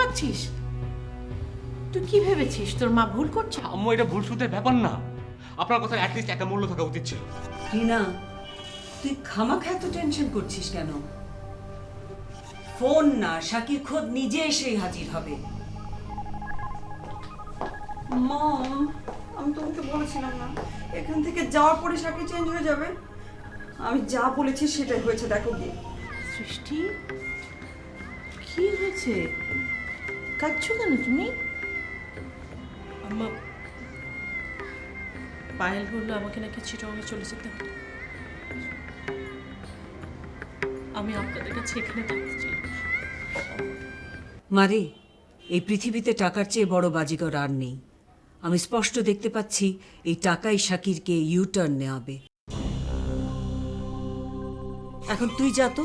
পাচ্ছিস? তুই কি ভেবেছিস? তোর মা ভুল করছে? আম্মু এটা ভুল সুদের ব্যাপার না। আপনার কথা অ্যাটলিস্ট একটা মূল্য থাকা উচিত ছিল। রিনা তুই খামাখা এত টেনশন করছিস কেন? ফোন না শাকির খোদ নিজে এসে হাজির হবে। মম আমি তোমাকে বলেছিলাম না। এখান থেকে যাওয়ার পরে সাকি চেঞ্জ হয়ে যাবে। আমি যা বলেছি সেটাই হয়েছে দেখো গিয়ে। সৃষ্টি কি হয়েছে? কাঁদছো কেন তুমি? আম্মা পায়েল বলল আমাকে নাকি চিটংয়ে চলে যেতে হবে আমি আপনাদের কাছে এখানে থাকতে চাই। মারে এই পৃথিবীতে টাকার চেয়ে বড় বাজিকর আর নেই। আমি স্পষ্ট দেখতে পাচ্ছি এই টাকাই শাকিরকে ইউ টার্ন নেওয়াবে। এখন তুই যা তো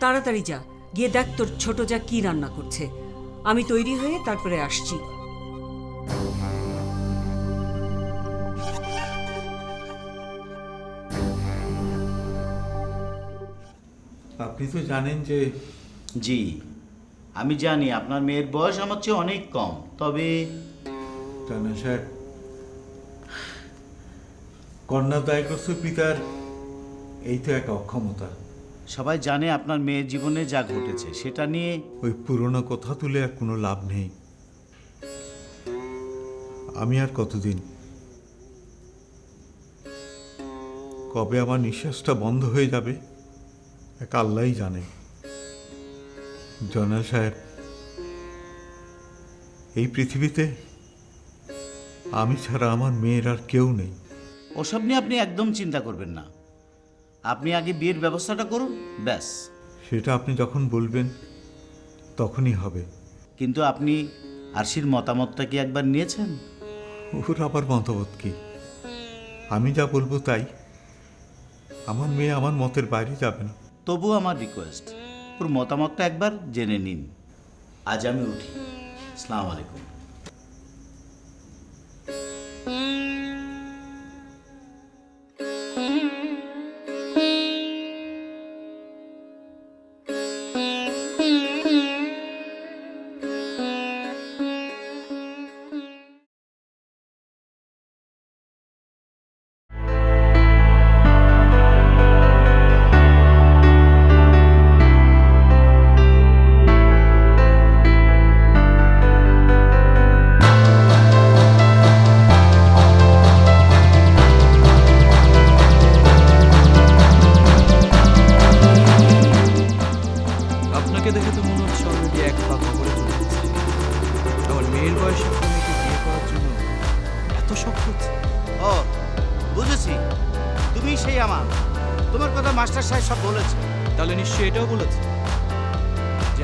তাড়াতাড়ি যা গিয়ে দেখ তোর ছোট যা কি রান্না করছে। আমি তৈরি হয়ে তারপরে আসছি। আপনি তো জানেন যে জি আমি জানি আপনার মেয়ের বয়স আমার চেয়ে অনেক কম তবে জানা স্যার কন্যা দায়গ্রস্ত পিতার এই তো এক অক্ষমতা। সবাই জানে আপনার মেয়ের জীবনে যা ঘটেছে সেটা নিয়ে ওই পুরনো কথা তুলে আর কোনো লাভ নেই। আমি আর কতদিন? কবে আমার নিঃশ্বাসটা বন্ধ হয়ে যাবে এক আল্লাহই জানে। জনাল সাহেব এই পৃথিবীতে আমি ছাড়া আমার মেয়ের আর কেউ নেই। ওসব নিয়ে আপনি একদম চিন্তা করবেন না। আপনি আগে বিয়ের ব্যবস্থাটা করুন ব্যাস। সেটা আপনি যখন বলবেন তখনই হবে। কিন্তু আপনি আরশির মতামতটা কি একবার নিয়েছেন? ওর আবার মতামত কি? আমি যা বলব তাই। আমার মেয়ে আমার মতের বাইরে যাবে না। তবু আমার রিকোয়েস্ট ওর মতামতটা একবার জেনে নিন। আজ আমি উঠি। আসসালামু আলাইকুম।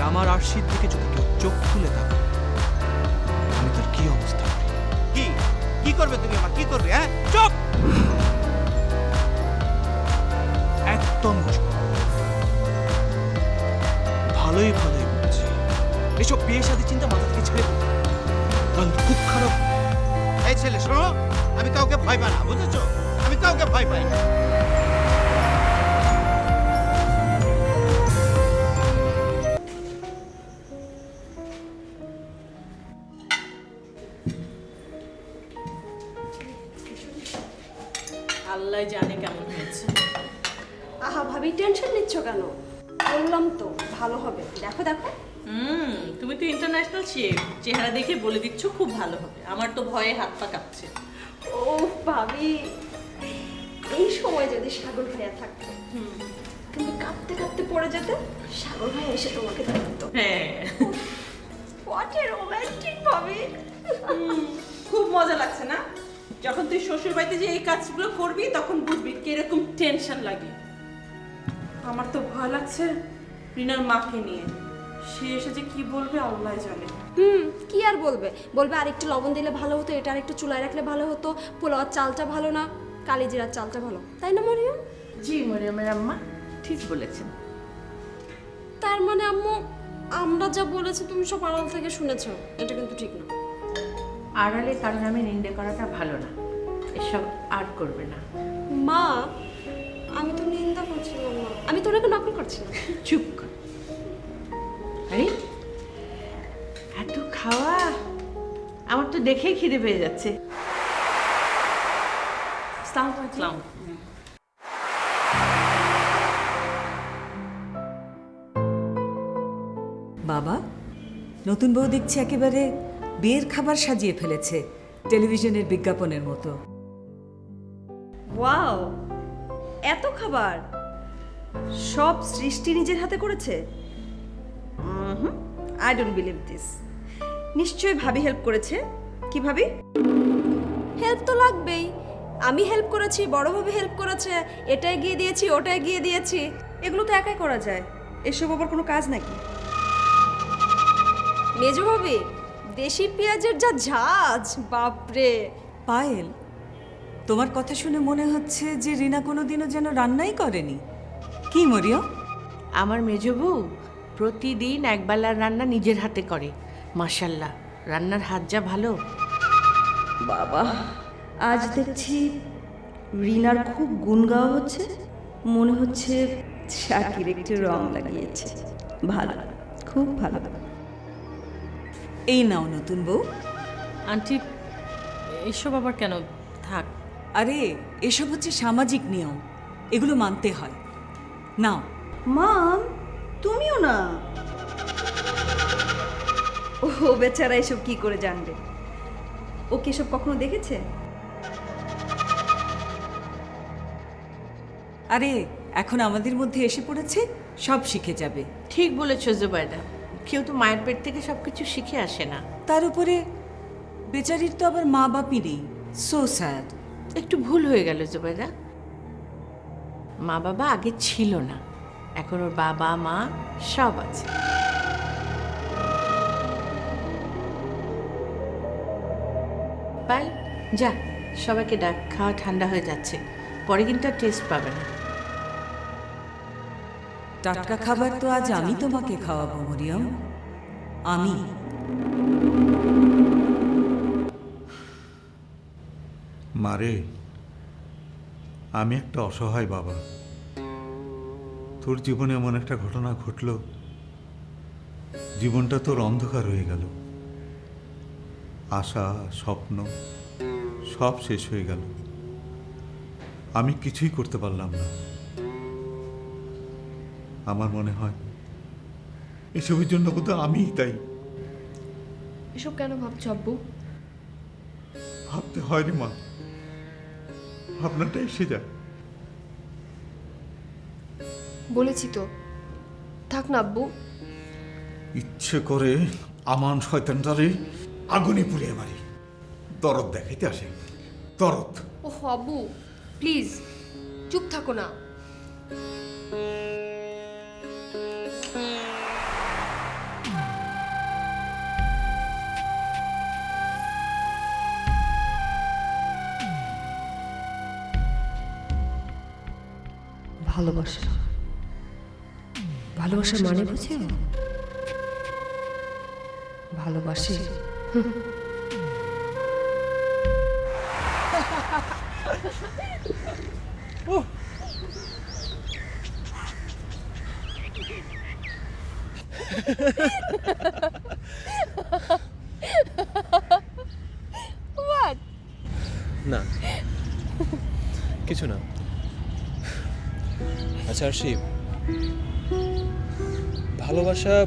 আমার আরশির দিকে যদি কেউ চোখ খুলে থাকে আমি তার কি অবস্থা? কি? কি করবে তুমি আমার? কি করবে হ্যাঁ? চুপ! একদম ভালোই ভালোই বলছি। এসব বিয়ে শাদী চিন্তা মাথা থেকে ছেড়ে। কারণ খুব খারাপ। এই ছেলে শোনো আমি কাউকে ভয় পাই না বুঝেছ? আমি কাউকে ভয় পাই না। আল্লাহ জানে কেমন হয়েছে। আহা ভাবি টেনশন নিচ্ছ কেন? বললাম তো ভালো হবে। দেখো দেখো। হুম তুমি তো ইন্টারন্যাশনাল শেফ চেহারা দেখে বলে দিচ্ছ খুব ভালো হবে। আমার তো ভয়ে হাত পা কাঁপছে। ও ভাবি এই সময় যদি সাগর ভাইয়া থাকতো তুমি কাঁপতে কাঁপতে পড়ে যেতে সাগর ভাইয়া এসে তোমাকে ধরতো হ্যাঁ। হোয়াট এ রোমান্টিক ভাবি। খুব মজা লাগছে না? যখন তুই শ্বশুর বাড়িতে যে এই কাজগুলো করবি তখন বুঝবি কীরকম টেনশন লাগে। আমার তো ভয় লাগছে রিনার মাকে নিয়ে। সে এসে যে কি বলবে আল্লাহ জানে। হুম কি আর বলবে? বলবে আরেকটু লবণ দিলে ভালো হতো এটা আরেকটু চুলায় রাখলে ভালো হতো পোলাওয়ার চালটা ভালো না কালিজিরার চালটা ভালো। তাই না মরিয়ম? জি মরিয়মের আম্মা ঠিক বলেছেন। তার মানে আম্মু আমরা যা বলেছি তুমি সব আড়াল থেকে শুনেছো এটা কিন্তু ঠিক না। আড়ালে কারও নামে নিন্দে করাটা ভালো না। এসব আর করবে না। মা আমি তো নিন্দা করছিলাম না আমি তো ওনাকে নকল করছিলাম। চুপ আরে এত খাওয়া আমার তো দেখেই খিদে পেয়ে যাচ্ছে। বাবা নতুন বউ দেখছি একেবারে বিয়ের খাবার সাজিয়ে ফেলেছে টেলিভিশনের বিজ্ঞাপনের মতো। ওয়াও! এত খাবার! সব সৃষ্টি নিজের হাতে করেছে? আই ডোন্ট বিলিভ দিস নিশ্চয়ই ভাবি হেল্প করেছে। কি ভাবি? হেল্প তো লাগবেই। আমি হেল্প করেছি বড়ভাবে হেল্প করেছে এটা এগিয়ে দিয়েছি ওটা এগিয়ে দিয়েছি। এগুলো তো একাই করা যায়। এসব আবার কোনো কাজ নাকি? মেজো ভাবি দেশি পেঁয়াজের যা ঝাঁজ বাপরে। পায়েল তোমার কথা শুনে মনে হচ্ছে যে রিনা কোনোদিনও যেন রান্নাই করেনি। কি মরিয়ম? আমার মেজো বউ প্রতিদিন একবেলার রান্না নিজের হাতে করে মাসাল্লাহ রান্নার হাত যা ভালো। বাবা আজ দেখছি রিনার খুব গুণ গাওয়া হচ্ছে। মনে হচ্ছে শাকির একটু রং লাগিয়েছে। ভালো খুব ভালো। এই নাও নতুন বউ। আন্টি এসব আবার কেন? থাক। আরে এসব হচ্ছে সামাজিক নিয়ম। এগুলো মানতে হয়। নাও। মাম তুমিও না। ও বেচারা এসব কি করে জানবে? ও কি এসব কখনো দেখেছে? আরে এখন আমাদের মধ্যে এসে পড়েছে সব শিখে যাবে। ঠিক বলেছ জুবাইদা। কেউ তো মায়ের পেট থেকে সব কিছু শিখে আসে না। তার উপরে বেচারির তো আবার মা বাপই নেই। সো স্যাড একটু ভুল হয়ে গেল জুবাইদা। মা বাবা আগে ছিল না। এখন ওর বাবা মা সব আছে। পাই যা সবাইকে ডাক খাওয়া ঠান্ডা হয়ে যাচ্ছে। পরে কিন্তু আর টেস্ট পাবে না। টাটকা খাবার তো আজ আমি তোমাকে খাওয়াবো, মরিয়ম। আমি। মারে আমি একটা অসহায় বাবা। তোর জীবনে এমন একটা ঘটনা ঘটলো, জীবনটা তোর অন্ধকার হয়ে গেল। আশা, স্বপ্ন, সব শেষ হয়ে গেল। আমি কিছুই করতে পারলাম না। আমার মনে হয়। এসবের জন্য বোধহয় আমিই তাই এসব কেন ভাবছ আব্বু? ভাবতে হয় রে মা। ভাবনাটা এসে যায়। বলেছি তো। থাক না আব্বু। ইচ্ছে করে আমান শয়তানটারে আগুনে পুড়িয়ে মারি। দরদ দেখাইতে আসে। দরদ। ও আব্বু প্লিজ চুপ থাকো না। ভালোবাসা। ভালোবাসা মানে বুঝে ভালোবাসে। না। কিছু না। আচ্ছা ভালোবাসা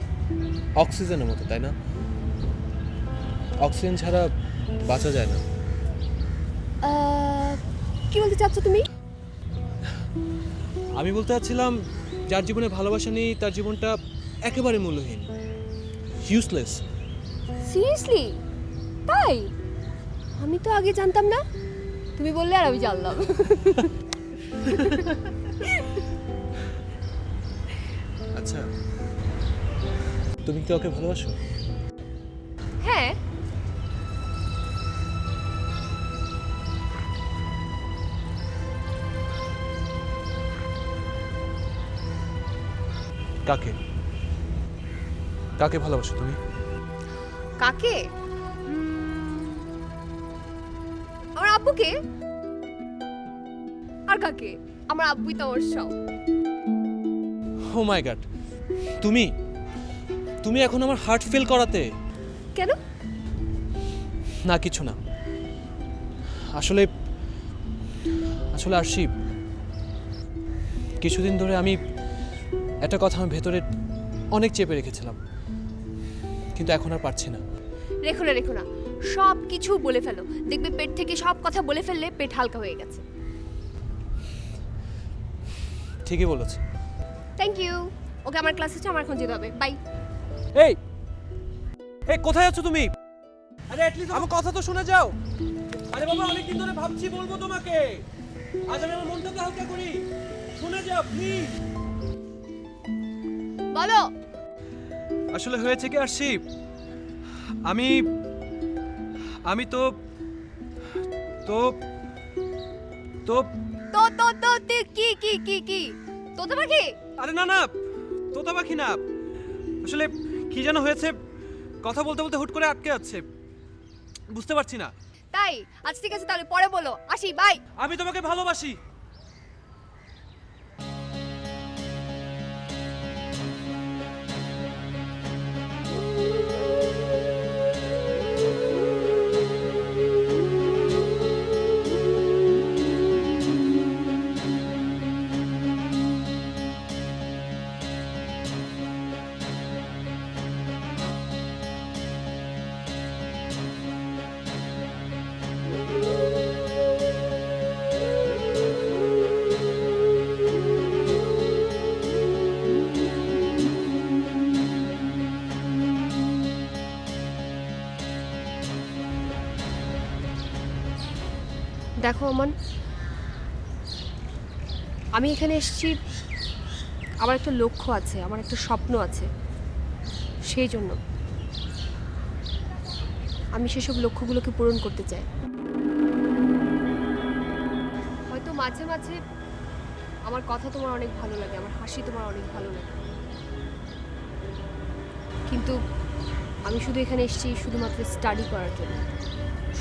অক্সিজেনের মতো তাই না? অক্সিজেন ছাড়া বাঁচা যায় না। কি বলতে চাচ্ছ তুমি? আমি বলতে চাচ্ছিলাম যার জীবনে ভালোবাসা নেই তার জীবনটা একেবারে মূল্যহীন। ইউজলেস সিরিয়াসলি তাই? আমি তো আগে জানতাম না। তুমি বললে আর আমি জানলাম। তুমি কি ওকে ভালোবাসো? হ্যাঁ। কাকে? কাকে ভালোবাসো তুমি? কাকে? আমার আব্বুকে। আর কাকে? আমার আব্বুই তো আমার সব। ও মাই গড তুমি? তুমি এখন আমার হার্ট ফেল করাতে। কেন? না কিছু না। আসলে আসলে আরশি কিছুদিন ধরে আমি একটা কথা আমার ভেতরে অনেক চেপে রেখেছিলাম। কিন্তু এখন আর পারছি না। রেখো না রেখো না। সব কিছু বলে ফেলো। দেখবে পেট থেকে সব কথা বলে ফেললে পেট হালকা হয়ে গেছে। ঠিকই বলেছে। থ্যাংক ইউ ওকে আমার ক্লাস আছে আমার এখন যেতে হবে। বাই এই এই কোথায় আছো তুমি? আরে অ্যাটলিস্ট আমার কথা তো শুনে যাও। আরে বাবা অনেকদিন ধরে ভাবছি বলব তোমাকে। আজ আমি আমার মনটাকে হালকা করি। শুনে যাও প্লিজ বলো। আসলে হয়েছে কি আরশি আমি আমি তো তো তো তো তো তো তি- কি কি কি কি? তো তোমার কি আরে না না তোতা পাখি না। আসলে কি যেন হয়েছে? কথা বলতে বলতে হুট করে আটকে যাচ্ছে। বুঝতে পারছি না। তাই? আজ ঠিক আছে তাহলে পরে বলো। আসি বাই। আমি তোমাকে ভালোবাসি। দেখো অমন। আমি এখানে এসেছি, আমার একটা লক্ষ্য আছে, আমার একটা স্বপ্ন আছে, সেই জন্য। আমি সেসব লক্ষ্যগুলোকে পূরণ করতে চাই। হয়তো মাঝে মাঝে আমার কথা তোমার অনেক ভালো লাগে, আমার হাসি তোমার অনেক ভালো লাগে। কিন্তু আমি শুধু এখানে এসেছি শুধুমাত্র স্টাডি করার জন্য,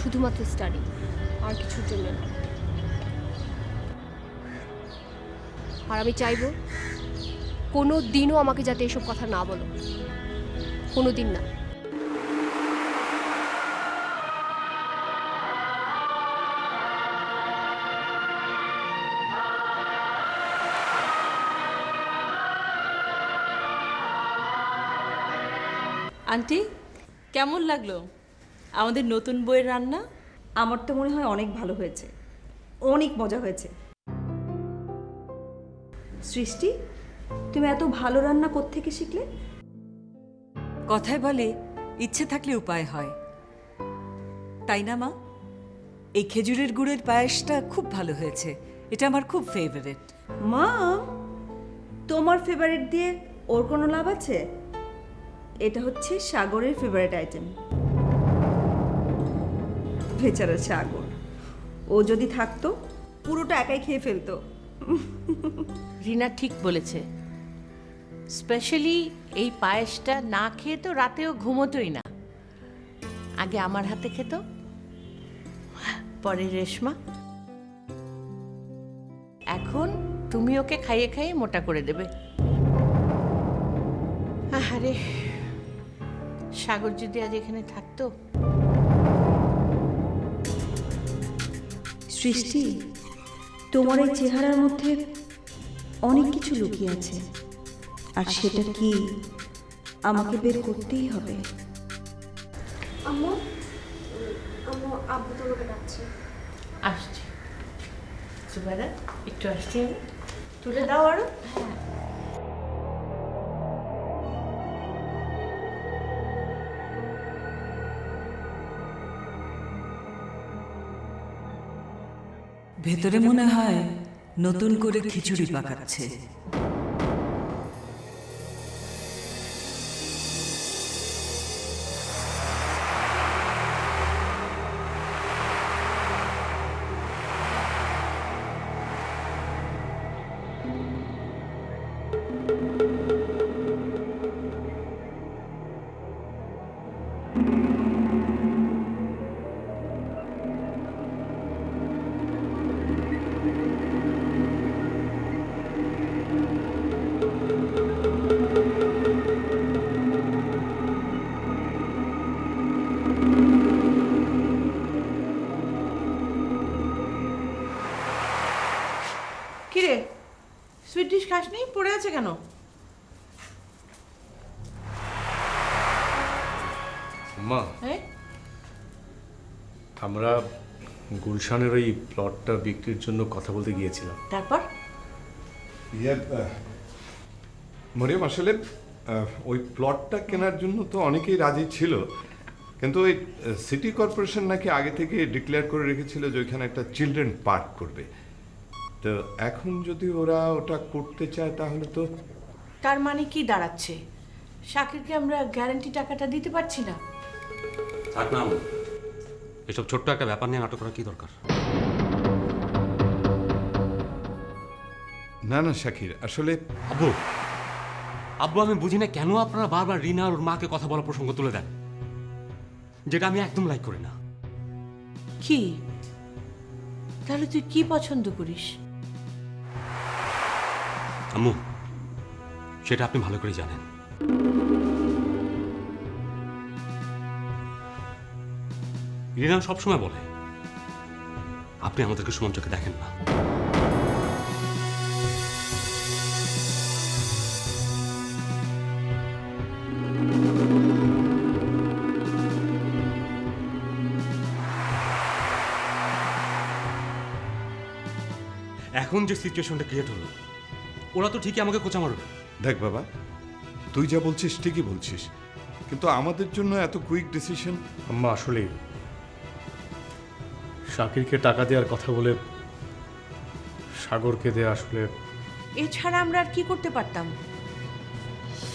শুধুমাত্র স্টাডি আর কিছুর জন্য না। আর আমি চাইব কোনো দিনও আমাকে যাতে এসব কথা না বলো। কোনো দিন না। আন্টি, কেমন লাগল? আমাদের নতুন বইয়ের রান্না? আমার তো মনে হয় অনেক ভালো হয়েছে। অনেক মজা হয়েছে। সৃষ্টি তুমি এত ভালো রান্না কোত্থেকে শিখলে? কথায় বলে ইচ্ছে থাকলে উপায় হয়। তাই না মা? এই খেজুরের গুড়ের পায়েসটা খুব ভালো হয়েছে। এটা আমার খুব ফেভারিট মা তোমার ফেভারিট দিয়ে ওর কোনো লাভ আছে? এটা হচ্ছে সাগরের ফেভারিট আইটেম বেচারা সাগর ও যদি থাকতো, পুরোটা একাই খেয়ে ফেলতো। রিনা ঠিক বলেছে। স্পেশালি এই পায়েসটা না খেয়ে তো রাতেও ঘুমোতোই না। আগে আমার হাতে খেত, পরে রেশমা। এখন তুমি ওকে খাইয়ে খাইয়ে মোটা করে দেবে। আরে সাগর যদি আজ এখানে থাকতো? সৃষ্টি তোমার এই চেহারার মধ্যে অনেক কিছু লুকিয়ে আছে। আর সেটা কি আমাকে বের করতেই হবে? আম্মু আম্মু আব্বু তোমাকে ডাকছে। আসছি। সুবেদা একটু আসছি আমি। তুলে দাও আরও। ভেতরে মনে হয় নতুন করে খিচুড়ি পাকাচ্ছে। আমরা গুলশানের ওই প্লটটা বিক্রির জন্য কথা বলতে গিয়েছিলাম। তারপর? ইয়ে আহ, আসলে ওই প্লটটা কেনার জন্য তো অনেকেই রাজি ছিল। কিন্তু ওই সিটি কর্পোরেশন নাকি আগে থেকে ডিক্লেয়ার করে রেখেছিল যে ওইখানে একটা চিলড্রেন পার্ক করবে। তো এখন যদি ওরা ওটা করতে চায় তাহলে তো তার মানে কি দাঁড়াচ্ছে? শাকিরকে আমরা গ্যারান্টি টাকাটা দিতে পারছি না। থাক না। এসব ছোট্ট একটা ব্যাপার নিয়ে নাটক করার কি দরকার? না না শাকির আসলে আব্বু আব্বু আমি বুঝি না কেন আপনারা বারবার রিনা আর ওর মাকে কথা বলার প্রসঙ্গ তুলে দেন? যেটা আমি একদম লাইক করি না। কি? তাহলে তুই কি পছন্দ করিস? আম্মু সেটা আপনি ভালো করে জানেন। রিনা সবসময় বলে আপনি আমাদেরকে সমান চোখে দেখেন না। এখন যে সিচুয়েশনটা ক্রিয়েট হলো ওরা তো ঠিকই আমাকে কোচা মারবে। দেখ বাবা তুই যা বলছিস ঠিকই বলছিস কিন্তু আমাদের জন্য এত কুইক ডিসিশন আম্মা আসলেই শাকিরকে টাকা দেওয়ার কথা বলে সাগরকে দেয়া আসলে এছাড়া আমরা আর কি করতে পারতাম?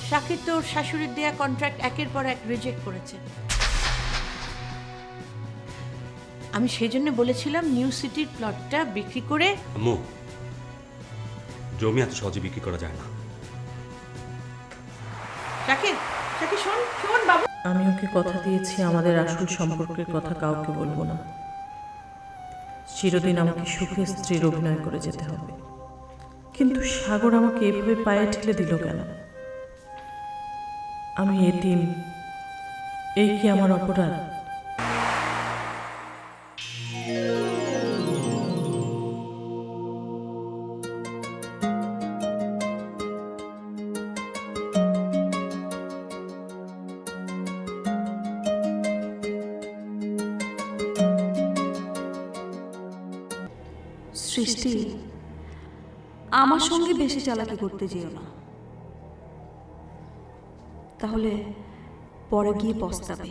শাকির তোর শাশুড়ির দেয়া কন্ট্রাক্ট একের পর এক রিজেক্ট করেছে। আমি সেই জন্য বলেছিলাম নিউ সিটির প্লটটা বিক্রি করে আম্মু জমি এত সহজে বিক্রি করা যায় না। শাকির শাকির শোন শোন বাবু। আমি ওকে কথা দিয়েছি আমাদের আসল সম্পর্কের কথা কাউকে বলব না। চিরদিন আমাকে সুখে স্ত্রীর অভিনয় করে যেতে হবে। কিন্তু সাগর আমাকে এভাবে পায়ে ঠেলে দিল কেন? আমি এতিম, এই কি আমার অপরাধ? সৃষ্টি আমার সঙ্গে বেশি চালাকি করতে যেও না। তাহলে পরে গিয়ে পস্তাবে।